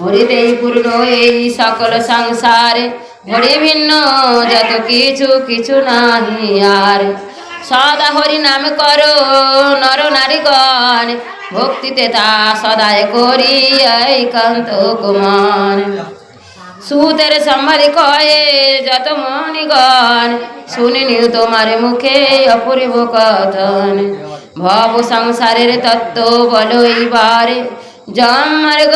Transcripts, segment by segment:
হরিতেই পূর্ণ এই সকল সংসারে হরি ভিন্ন যত কিছু কিছু নাহি আর সদা হরি নাম করো নর নারীগণ ভক্তিতে তা সদায় করি এইকান্ত কুমার সুতের সম্বাদে কয়ে যত মণিগণ শুনিনি তোমার মুখে অপূর্ব কথন ভব সংসারের তত্ত্ব বলো এইবারে জন্মার্গ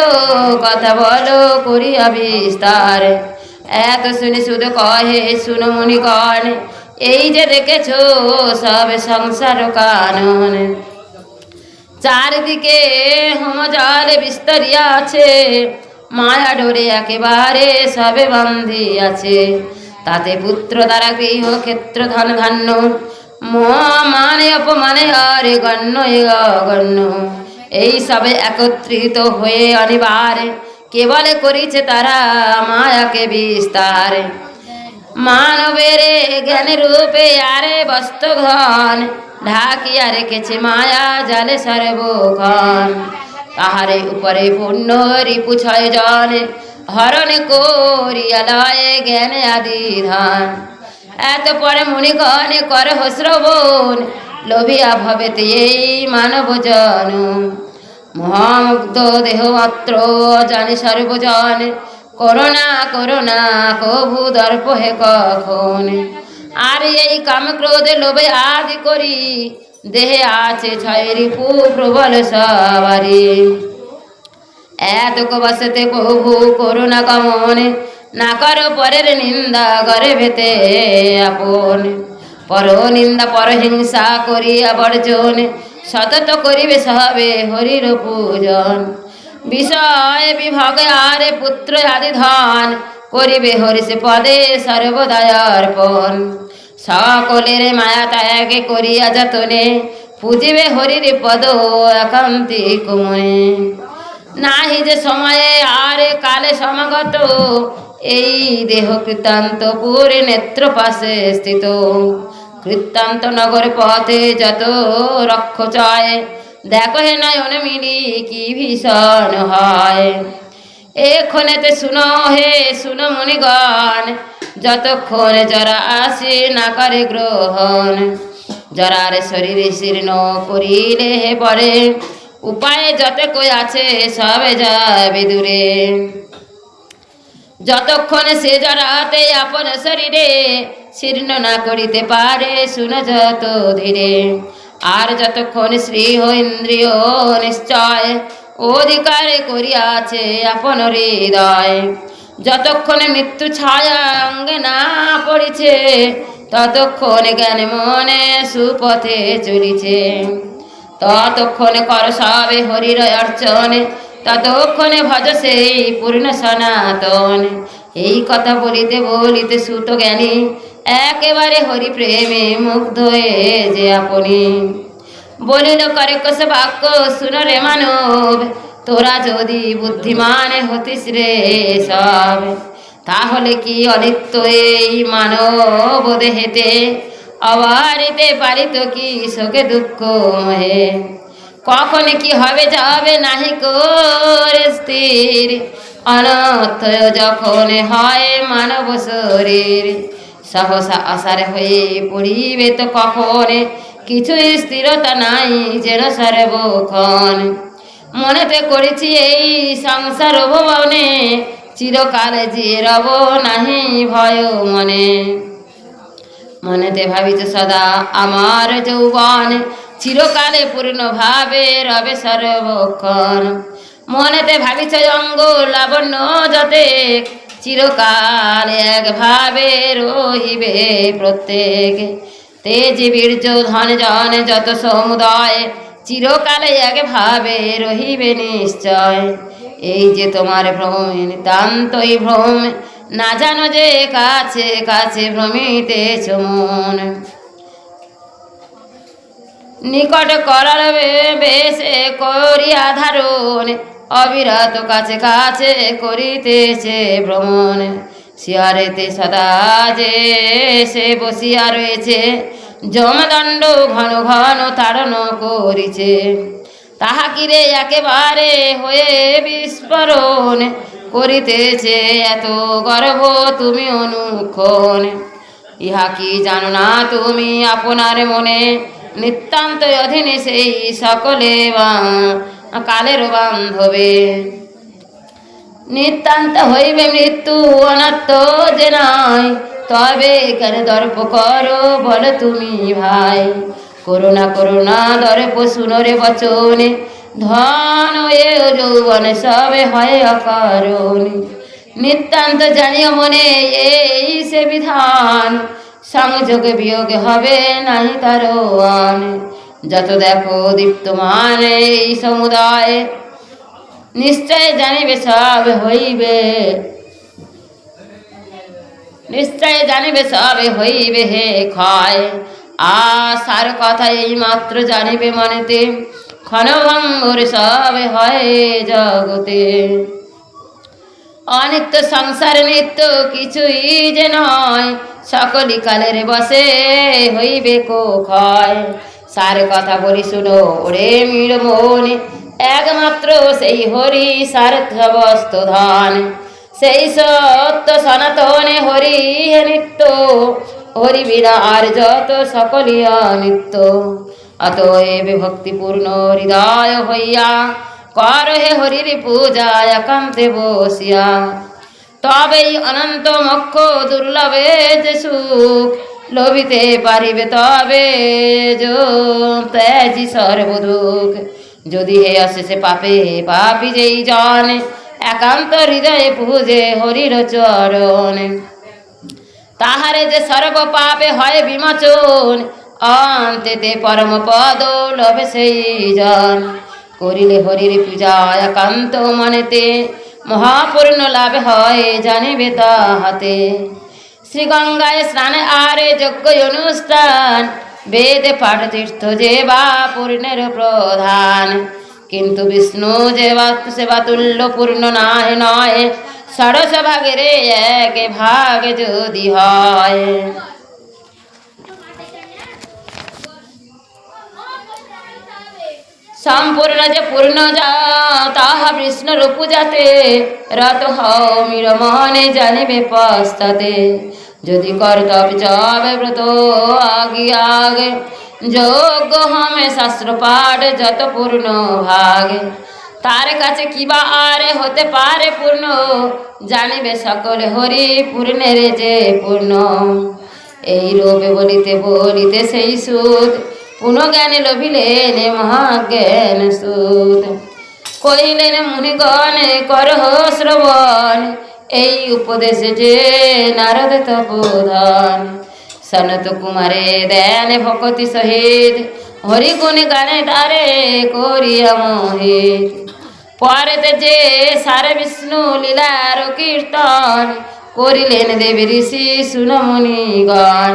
কথা বলো করিয়া বিস্তার এত শুনি শুধু কহে, শুনো মুনিগণ এই যে দেখেছ সব সংসার কানন। চারিদিকে হোম বিস্তারিয়া আছে, মায়া ডোরে একেবারে সবে বান্ধি আছে। তাতে পুত্র দ্বারা গৃহ ক্ষেত্র ধন ধান্য মানে অপমানে আরে গণ্য এ অগণ্য। এই সবে একত্রিত হয়ে অনিবারে কেবলে করিছে তারা মায়াকে বিস্তারে। মানবের জ্ঞান রূপে আরে বস্তু ঘন ঢাকিয়া রেখেছে মায়া জালে সর্বক্ষণ। তাহারে উপরে পূর্ণ রিপু ছয় জন হরণ করিয়া লয় জ্ঞান আদি ধন এত পরে মুনিগণ কর শ্রবণ লোভিয়া ভবেতে এই মানব জন মহামুগ্ধ দেহ মাত্র জানে সর্বজন। করোনা করোনা কভু দর্প হে কখন? আর এই কাম ক্রোধে লোভে আদি করি, দেহে আছে ছয় রিপু প্রবল সবারি। এতক বসতে প্রভু করুণা কমন না কর পরের নিন্দা করে ভেতে আপন। পর নিন্দা, পর হিংসা করিয়া বর্জন। সতত করিবে সবে হরির পূজন। বিষয় বিভাগ আরে পুত্র আদি ধন, করিবে হরিষে পদে সর্বদায় অর্পণ সকলের মায়া ত্যাগে করিয়া যতনে, পুজিবে হরির পদ একান্তি মনে নাহি যে সময়ে আর কালে সমাগত, এই দেহ কৃতান্ত পুরে নেত্র পাশে স্থিত। কৃত্তান্ত নগর পথে যত রক্ষ চয়, দেখো হে নয়ন মিলি কি ভীষণ হয়। এক্ষণেতে শুনো হে, শুনো মুনিগণ, যতক্ষণ যারা আসে না করে গ্রহণ জরার শরীরে শীর্ণ করিলে হে পরে, উপায়ে যত কই আছে সবে যাবে দূরে। যতক্ষণ সে জরাতে আপন শরীরে, শীর্ণ না করিতে পারে শুন যত ধীরে। আর যতক্ষণ শ্রী ইন্দ্রিয় নিশ্চয় অধিকার করিয়াছে আপন হৃদয়, যতক্ষণ মৃত্যু ছায়া অঙ্গে না পড়িছে, ততক্ষণ জ্ঞান মনে সুপথে চলিছে। ততক্ষণ কর সবে হরির অর্চনে ততক্ষণে ভজ সেই পূর্ণ সনাতন। এই কথা বলিতে বলিতে সুত জ্ঞানী, একেবারে হরি প্রেমে মুগ্ধ হয়ে যে আপনি। বলিল, করে কস বাক্য শুন রে মানব, তোরা যদি বুদ্ধিমান হতিস রে সব, তাহলে কি অনিত্য এই মানব দেহেতে? অবারিতে পারিত কি শোকে দুঃখ মহে? কখন কি হবে যাবে নাহি করে স্থির? অনর্থ যখন হয় মানব শরীর, সহসা আসার হয়ে পড়িবে তো কখন? কিছু স্থিরতা নাই যেন সর্বক্ষণ। মনেতে করেছি এই সংসার ভবনে, চিরকালে যে রব নাহি ভয় মনে। মনেতে ভাবিত সদা আমার যৌবন চিরকালে পূর্ণ ভাবে রবে সর্বক্ষণ মনেতে ভাবিছ অঙ্গ লাবণ্য যতে চিরকাল এক ভাবে রহিবে প্রত্যেক। তেজ বীর্য ধন জন যত সমুদয়, চিরকালে এক ভাবে রহিবে নিশ্চয়। এই যে তোমার ভ্রম নিতান্তই ভ্রম না জানো যে কাছে কাছে ভ্রমিতেছ মন। নিকট করার বেশে করিয়া ধারণ, অবিরত কাছে কাছে করিতেছে ভ্রমণ। শিয়ারেতে সদা যে সে বসিয়া রয়েছে জমদণ্ড ঘন ঘন তাড়ন করিছে। তাহা কিরে একেবারে হয়ে বিস্ফোরণ করিতেছে এত গর্ব তুমি অনুক্ষণ। ইহা কি জানো না তুমি আপনার মনে? নিতান্ত অধীনে সেই সকলে কালের বান্ধবে নিতান্ত হইবে মৃত্যু অনাত্ম যে নাই, তবে কেন দর্প করো বল তুমি ভাই। করুণা করুণা দর্প শুনরে বচনে, ধন এ যৌবন সবে হয় অকারণে। নিতান্ত জানিও মনে এই সে বিধান সংযোগে বিয়োগে হবে নাই তার যত দেখো দীপ্তমান এই সমুদায়, নিশ্চয় জানিবে সব হইবে। নিশ্চয় জানিবে সবে হইবে হে ক্ষয়। আশার কথা এই মাত্র জানিবে মনেতে, ক্ষণভঙ্গুর সবে হয় জগতে। অনিত্য সংসার নিত্য কিছুই যে নয়, সকলি কালের বসে হইবে কো ক্ষয় সার কথা বলি শুনো, ওরে মিড় মনে, একমাত্র সেই হরি সার্থবস্ত ধান। সেই সত্য সনাতনে হরি হে নিত্য, হরি বিনা আর যত সকলই অনিত্য। অতএব ভক্তিপূর্ণ হৃদয় হইয়া কর হে হরির পূজা একান্তে বসিয়া তবেই অনন্ত মক্ষ দুর্লভে যে সুখ, লোভিতে পারিবে তবে যো ত্যাজি সর্বদুখ। যদি হে অশেষে পাপে, পাপি যেই জন, একান্ত হৃদয়ে পূজে হরির চরণ। তাহারে যে সর্ব পাপে হয় বিমোচন, অন্তেতে পরম পদ লভে সেই জন। করিলে হরির পূজা একান্ত মনেতে, মহাপূর্ণ লাভ হয় জানিবে তাহাতে। শ্রী গঙ্গায় স্নানে আরে যজ্ঞ অনুষ্ঠান, বেদে পাঠ তীর্থ যে বা পূর্ণের প্রধান। কিন্তু বিষ্ণু যে সেবা তুল্য পূর্ণ নয় নয়, ষড়শ ভাগের এক ভাগ যদি হয়। সম্পূর্ণ যে পূর্ণ যা তাহা বিষ্ণুর পূজাতে রত হও মির মনে জানিবে পস্তাতে যদি কর্তব্য যাবে ব্রত আগে আগে, যোগ্য হমে শাস্ত্র পাঠ যত পূর্ণ ভাগে। তার কাছে কিবা আরে হতে পারে পূর্ণ, জানিবে সকলে হরি পূর্ণের যে পূর্ণ। এই রূপে বলিতে বলিতে সেই সুদ পুনঃজ্ঞানে লভিলেন মহাজ্ঞান সুদ কহিলেন, মুনিগণে করহ শ্রবণ। এই উপদেশ যে নারদ তপোধন সনত কুমারে দেন ভকতি সহিত। হরি গুণ গানে তারে করিয়া মোহিত। পরেতে যে সারে বিষ্ণু লীলার কীর্তন করিলেন দেবী ঋষি সুনমুনিগণ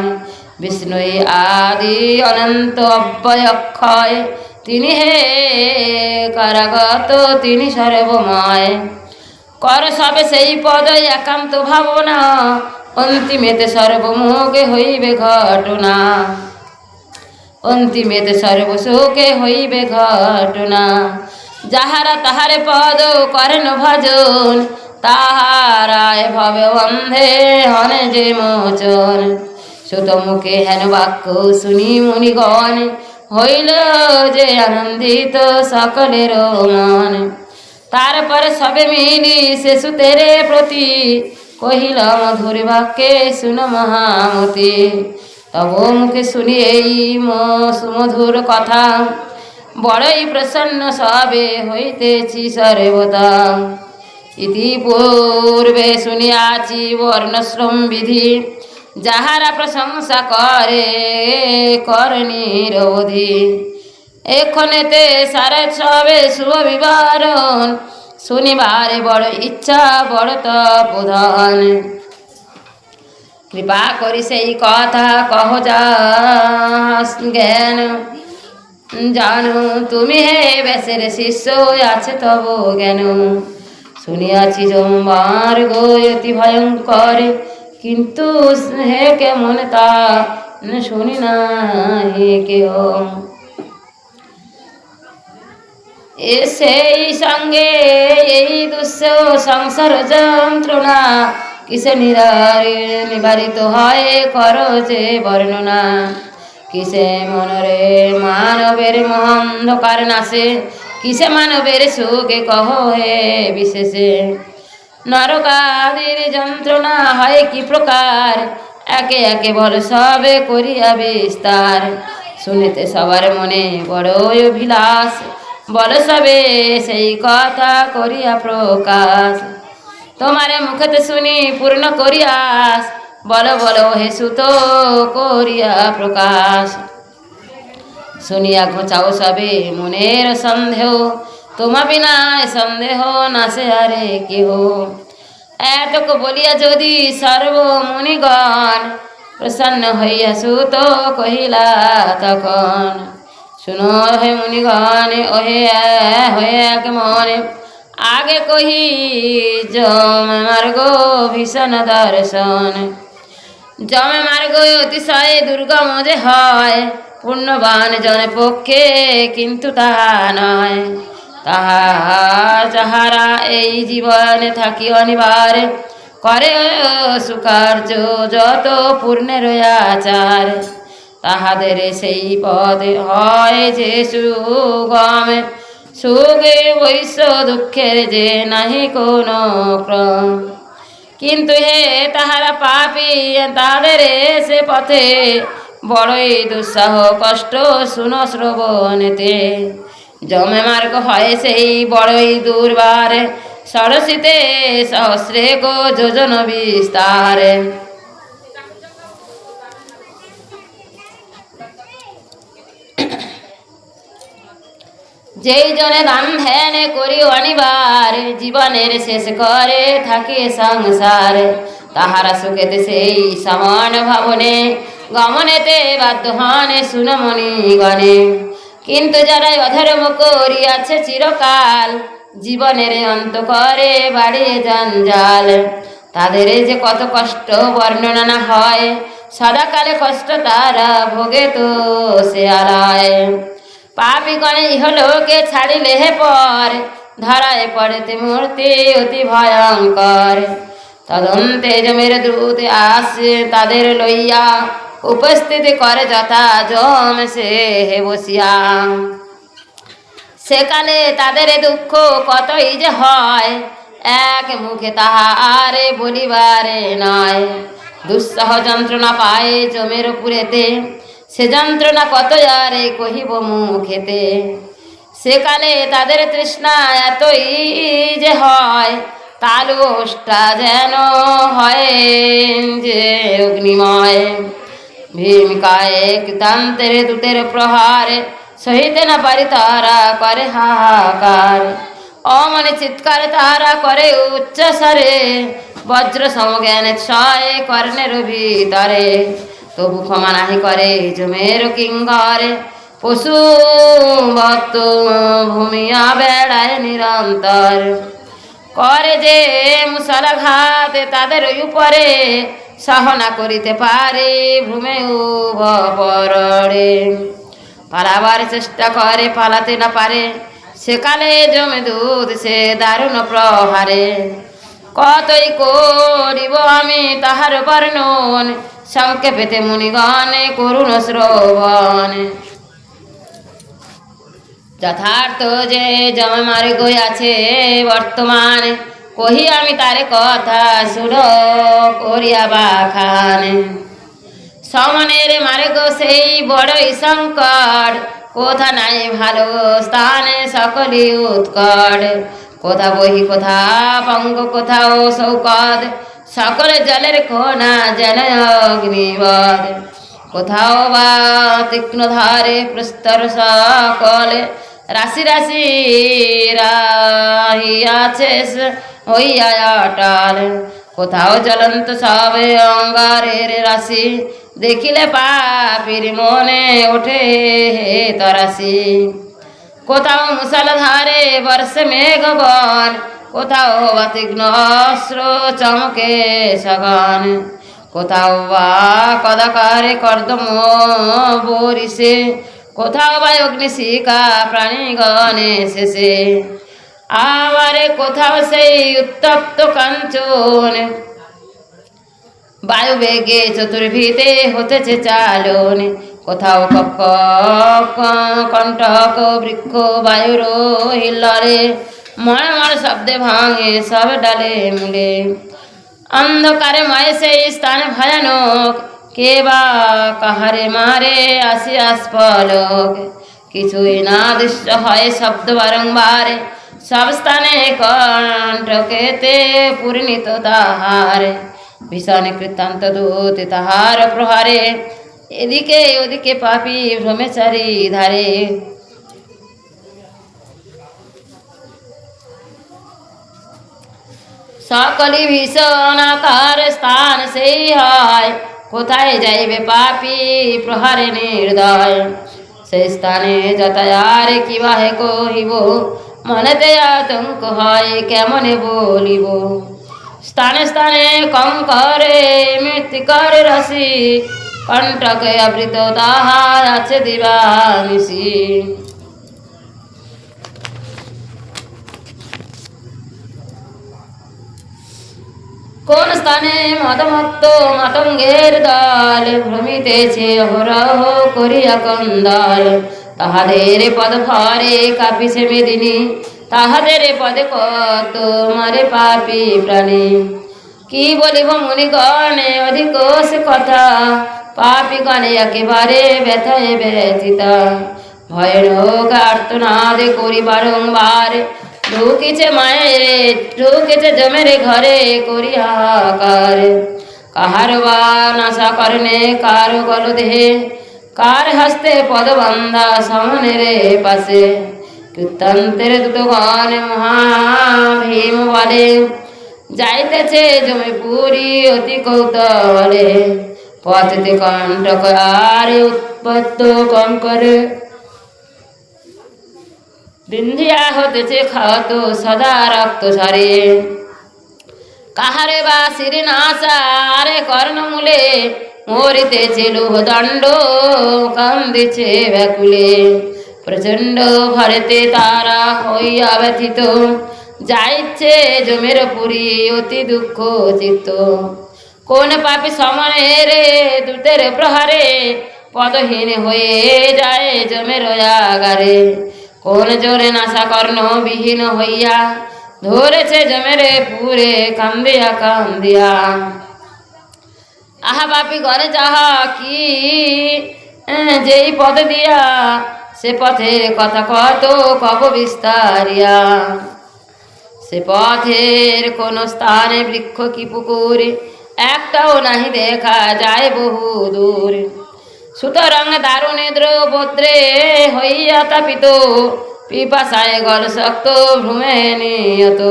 বিষ্ণুই আদি অনন্ত অব্যয়ক্ষয় তিনি হে কারাগত, তিনি সর্বময়। কর সবে সেই পদ একান্ত ভাবনা, অন্তিমেতে সর্বমুখে হইবে ঘটনা। অন্তিমেতে সর্বশোকে হইবে ঘটনা। যাহারা তাহারে পদ করেন ভজন তাহারায় ভবে অন্ধে হনে যে মোচন। সুত মুখে হেন বাক্য শুনি মুনিগণ, হইল যে আনন্দিত সকলের মন। তারপরে সবে মিলি সে সুতেরে প্রতি কহিল, মধুর বাক্যে শুন মহামতি। তব মুখে শুনি এই সুমধুর কথা। বড়ই প্রসন্ন সবে হইতেছি সর্বদা। ইতি পূর্বে শুনিয়াছি বর্ণশ্রম বিধি। যাহারা প্রশংসা করে করণীর অবধি এখনেতে সারে সবে শুভ বিবরণ, শুনিবারে বড় ইচ্ছা, বড় তপোধন কৃপা করি সেই কথা কহ যা জ্ঞান। জানো তুমি হে বেসের শিষ্য, আছে তব জ্ঞান। শুনিয়াছি জম্বার গতি ভয়ঙ্কর। কিন্তু হে কেমন তা শুনি না হে কেহ সেই সঙ্গে এই দুঃস সংসার যন্ত্রণা কিসে নিবারিত হয় করো যে বর্ণনা? কিসে মনরে মানবের মহন্ধকার নাশে? কিসে মানবের সুখে কহ হে বিশেষে? নরকাদির যন্ত্রণা হয় কি প্রকার? একে একে বল সবে করিয়া বিস্তার। শুনিতে সবার মনে বড় অভিলাষ। বল সবে সেই কথা করিয়া প্রকাশ। তোমারে মুখতে শুনি পূর্ণ করিয়াস বল বল, হে সুত, করিয়া প্রকাশ। শুনিয়া ঘোচাও সবে মনের সন্দেহ। তোমা বিনা সন্দেহ নাসে আরে কেহ। এতক বলিয়া যদি সর্বমুনিগণ প্রসন্ন হইয়া সুত কহিলা তখন, শুনো হে মুনিগণ, ওহে হয়ে এক মনে আগে কহি জম মার্গ ভীষণ দর্শন। জমে মার্গ অতিশয় দুর্গম যে হয়, পুণ্যবান জনে পক্ষে কিন্তু তাহা নয়। তাহা যাহারা এই জীবনে থাকি অনিবার করে, সুকার্য যত পূর্ণের আচার তাহাদের সেই পদে হয় যে সুগমে। সুখে বৈশ্য দুঃখের যে নাহি কোনো ক্রম। কিন্তু হে তাহারা পাপি, তাদের সে পথে বড়ই দুঃসাহ কষ্ট শুনো শ্রবণেতে। জমে মার্গ হয় সেই বড়ই দুর্বার। সরসিতে সহস্রে গো যোজন বিস্তারে। যেই জনে দান ধ্যান করি অনিবার, জীবনের শেষ করে থাকে সংসার। তাহারা সুখেতে সেই সমান ভাবনে, গমনেতে বাধ্য হনে সুনমণি গণে। কিন্তু যারা অধর্ম করিয়াছে চিরকাল, জীবনের অন্ত করে বাড়িয়ে জঞ্জাল তাদের যে কত কষ্ট বর্ণনা না হয়, সদাকালে কষ্ট তারা ভোগে তো সে আলায়। পাপি গণে ইহলোকে ছাড়িলে হে পর, ধরায় পড়েতে মূর্তি অতি ভয়ঙ্কর। তদন্তে জমের দ্রুত আসে তাদের লইয়া উপস্থিতি করে যথা জম সে হে বসিয়া। সেকালে তাদের দুঃখ কতই যে হয়, এক মুখে তাহা আরে বলিবারে নয়। দুঃসহ যন্ত্রণা পায় জমের পুরেতে, সে যন্ত্রণা কত আরে কহিব মুখেতে। সেকালে তাদের তৃষ্ণা এতই যে হয় তালুষ্টা যেন হয় যে অগ্নিময়। ভীমিকায় কৃতান্তের দূতের প্রহারে, সহিতে না পারি তারা করে হাহাকার। অমনে চিৎকার তারা করে উচ্চস্বরে বজ্র সমজ্ঞানে ছয় কর্ণের ভিতরে। তবু ক্ষমা নাহি করে জমের কিঙ্করে পশু ভক্ত ভূমিয়া বেড়ায় নিরন্তর। করে যে মুসলাঘাত তাদের উপরে সহনা করিতে পারে ভূমে উভ পরড়ে পালাবার চেষ্টা করে, পালাতে না পারে, সেকালে জমে দুধ, সে দারুণ প্রহারে। কতই করিব আমি তাহার বর্ণন, সংক্ষেপেতে মুনিগণে করুণ শ্রবণ। যথার্থ যে জমার গই আছে বর্তমানে কহি আমি তারে কথা শুন করিয়া বাখানে সমনের মার্গ সেই বড়ই সংকট কোথা নাই ভালো স্থানে সকলই উৎকট কোথা বহি কোথা পঙ্গ কোথাও সৌকদ সকলে জলের কোনা যেন অগ্নিবদ কোথাও বা তীক্ষ্ণ ধারে প্রস্তর সকলে রাশি রাশি রাহিয়াছে হইয়া অটাল কোথাও জ্বলন্ত সবে অঙ্গারের রাশি, দেখিলে পাপির মনে ওঠে হে তরাসি কোথাও মুসলধারে বর্ষে মেঘগণ, কোথাও বা অস্ত্র চমকে সগন কোথাও বা কদাকারে কর্দম বরিসে কোথাও বা অগ্নিশিখা প্রাণীগণে শেষে। আবারে কোথাও সেই উত্তপ্ত কাঞ্চন। বায়ু বেগে চতুর্ভিতে হতেছে চালন। কোথাও কক্ষ কণ্টক বৃক্ষ বায়ুর হিল্লরে মনে মনে শব্দে ভাঙে সব ডালে মিলে। অন্ধকারে ময় সেই স্থানে ভয়ানক। কে বা কাহারে মারে আসি আস্পলক কিছুই না দৃশ্য হয় শব্দ বারংবার। সব স্থানে কণ্ঠকেতে পূর্ণিত তাহার ভীষণ কৃতান্ত দূত তাহার প্রহারে এদিকে ওদিকে পাপি ভ্রমেচারী ধারে সকলি ভীষণ আকার স্থান সেই হয় কোথায় যাইবে পাপি প্রহারে নির্দয় সেই স্থানে যাতায়ার কিবাহে কহিব মনেতে আতঙ্ক হয় কেমনে বলিব? স্থানে স্থানে কম করে মৃত্তিকর রসি কণ্ঠকে আবৃত তাহার আছে দিবানিসি। কোন স্থানে মদমত্ত মাতঙ্গের দল, ভ্রমিতেছে অহরহ করিয়া কন্দল। তাহাদের পদ ভরে কাপিছে মেদিনী তাহাদের পদে কত মারে পাপি প্রাণী। কি বলিব মুনিগণে, অধিক সে কথা। পাপি গণে একেবারে ব্যথায় ব্যথিতা। ভয়ানক আর্তনাদে করি বারংবার। ঢুকিছে মায়ের, ঢুকিছে জমের ঘরে করি হাহাকার। কাহার বা নাশা করনে, কার গল দেহে কার হস্তে পদবন্ধা সামনের পাশে? কীর্তন্তের মহা ভীম বলে। যাইতেছে জমি পুরী অতি কৌতলে পথতে কণ্ঠক আর উৎপত্ত কঙ্করে। বিন্ধিয়া হতেছে ক্ষত, সদা রক্ত ঝরে। কাহারে বা শিরি নাশারে কর্ণমূলে মরিতেছে লোহ দণ্ড কান্দিছে ব্যাকুলে। প্রচণ্ড ভারতে তারা হইয়া ব্যথিত। যাইছে জমের পুরী, অতি দুঃখ চিত্ত। কোন পাপি সমনে রে দূতের প্রহারে পদহীন হয়ে যায় জমের আগারে। কোন জোরে নাশা কর্ণ বিহীন হইয়া ধরেছে জমেরে পুরে, কান্দিয়া কান্দিয়া। আহা বাপি, ঘরে যাহা কি যেই পথ দিয়া, সে পথের কথা কত কব বিস্তারিয়া। সে পথের কোন স্থানে বৃক্ষ কি পুকুর, একটাও নাহি দেখা যায় বহু দূর। সুতরাং দারুণে দ্রৌপদ্রে হইয়া তাপিত, পিপাসায় গল শক্ত ভ্রমে নিয়ত।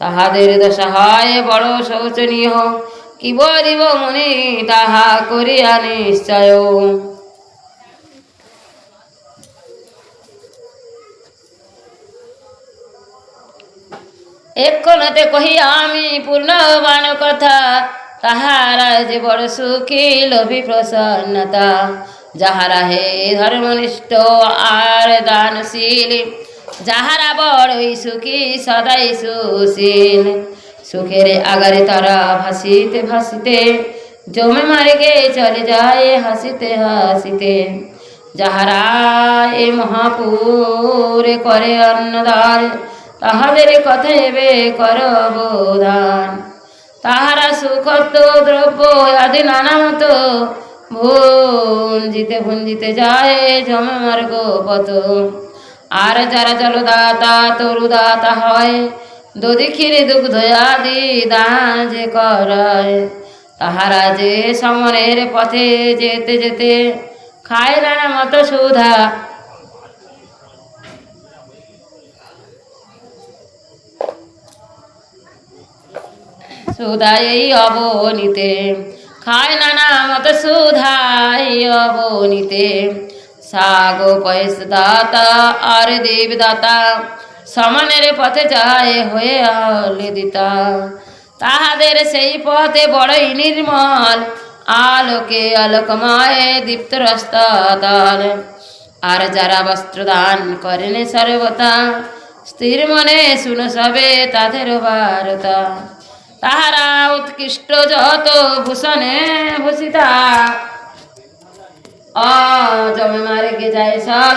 তাহাদের দশা হয় বড় শোচনীয় কি বলিব মুনি তাহা করিয়া নিশ্চয়। এক্ষণতে কহিয়া আমি পূর্ণবান কথা, তাহারা যে বড় সুখী, লোভী, প্রসন্নতা। যাহারা হে ধর্মনিষ্ঠ আর দানশীল, যাহারা বড়ই সুখী, সদাই সুশীল। সুখের আগারে তারা ভাসিতে ভাসিতে, জমে মার্গে চলে যায় হাসিতে হাসিতে। যাহারা এ মহাপুরে করে অন্নদান, তাহাদের কথা এবে কর বোধান তাহারা সুখত্ব দ্রব্য আদি নানা মতো ভুঞ্জিতে ভুঞ্জিতে যায় জমে মার্গ পথ আর যারা জলদাতা, তরুদাতা হয় দধিক্ষীর দুগ্ধ আদি দান যে করায়, তাহারা যে সমনের পথে যেতে যেতে খায় নানা মতো সুধা। সুধাই অবনীতে, খায় নানা মত সুধাই অবনীতে। সাগো পয়স দাতা আর দেব দাতা সমানের পথে যায় হয়ে দিতা, তাহাদের সেই পথে বড়ই নির্মল, আলোকে আলোকময় দীপ্ত রাস্তা আর যারা বস্ত্রদান করেন সর্বতা স্থির মনে শুনো সবে তাদের বারতা। তাহারা উৎকৃষ্ট যত ভূষণে ভূষিতা অ জমে মারে গে যায় সব